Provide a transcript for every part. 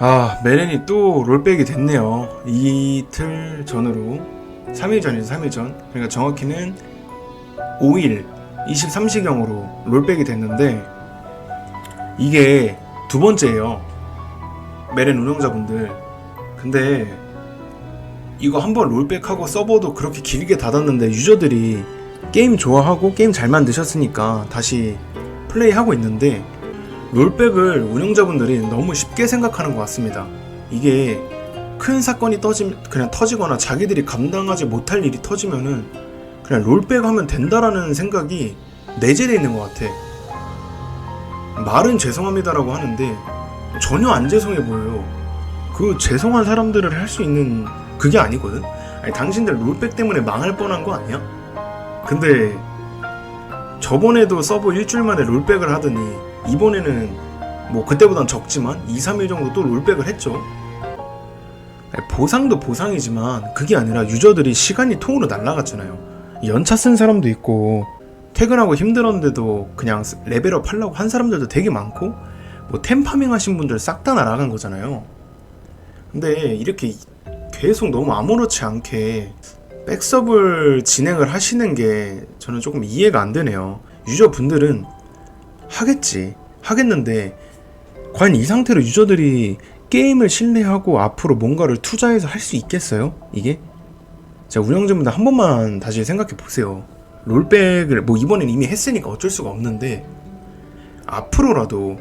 아, 메렌이 또 롤백이 됐네요. 이틀 전으로 3일 전이죠, 3일 전. 그러니까 정확히는 5일 23시경으로 롤백이 됐는데 이게 두 번째예요. 메렌 운영자분들. 근데 이거 한번 롤백하고 서버도 그렇게 길게 닫았는데 유저들이 게임 좋아하고 게임 잘 만드셨으니까 다시 플레이하고 있는데 롤백을 운영자분들이 너무 쉽게 생각하는 것 같습니다. 이게 큰 사건이 터지 그냥 터지거나 자기들이 감당하지 못할 일이 터지면은 그냥 롤백 하면 된다라는 생각이 내재되어 있는 것 같아. 말은 죄송합니다라고 하는데 전혀 안 죄송해 보여요. 그 죄송한 사람들을 할 수 있는 그게 아니거든. 아니, 당신들 롤백 때문에 망할 뻔한 거 아니야? 근데 저번에도 서버 일주일 만에 롤백을 하더니 이번에는 뭐 그때보단 적지만 2, 3일 정도 또 롤백을 했죠. 보상도 보상이지만 그게 아니라 유저들이 시간이 통으로 날라갔잖아요. 연차 쓴 사람도 있고 퇴근하고 힘들었는데도 그냥 레벨업 하려고 한 사람들도 되게 많고 뭐 템파밍 하신 분들 싹 다 날아간 거잖아요. 근데 이렇게 계속 너무 아무렇지 않게 백섭을 진행을 하시는 게 저는 조금 이해가 안 되네요. 유저분들은 하겠지. 하겠는데 과연 이 상태로 유저들이 게임을 신뢰하고 앞으로 뭔가를 투자해서 할 수 있겠어요? 이게? 자, 운영자분들 한 번만 다시 생각해 보세요. 롤백을 뭐 이번엔 이미 했으니까 어쩔 수가 없는데 앞으로라도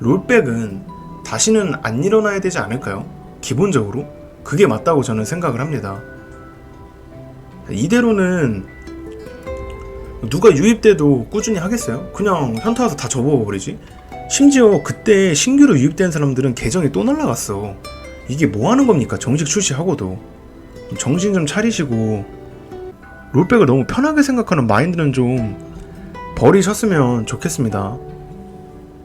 롤백은 다시는 안 일어나야 되지 않을까요? 기본적으로 그게 맞다고 저는 생각을 합니다. 이대로는 누가 유입돼도 꾸준히 하겠어요? 그냥 현타 와서 다 접어버리지? 심지어 그때 신규로 유입된 사람들은 계정이 또 날라갔어. 이게 뭐 하는 겁니까? 정식 출시하고도. 정신 좀 차리시고, 롤백을 너무 편하게 생각하는 마인드는 좀 버리셨으면 좋겠습니다.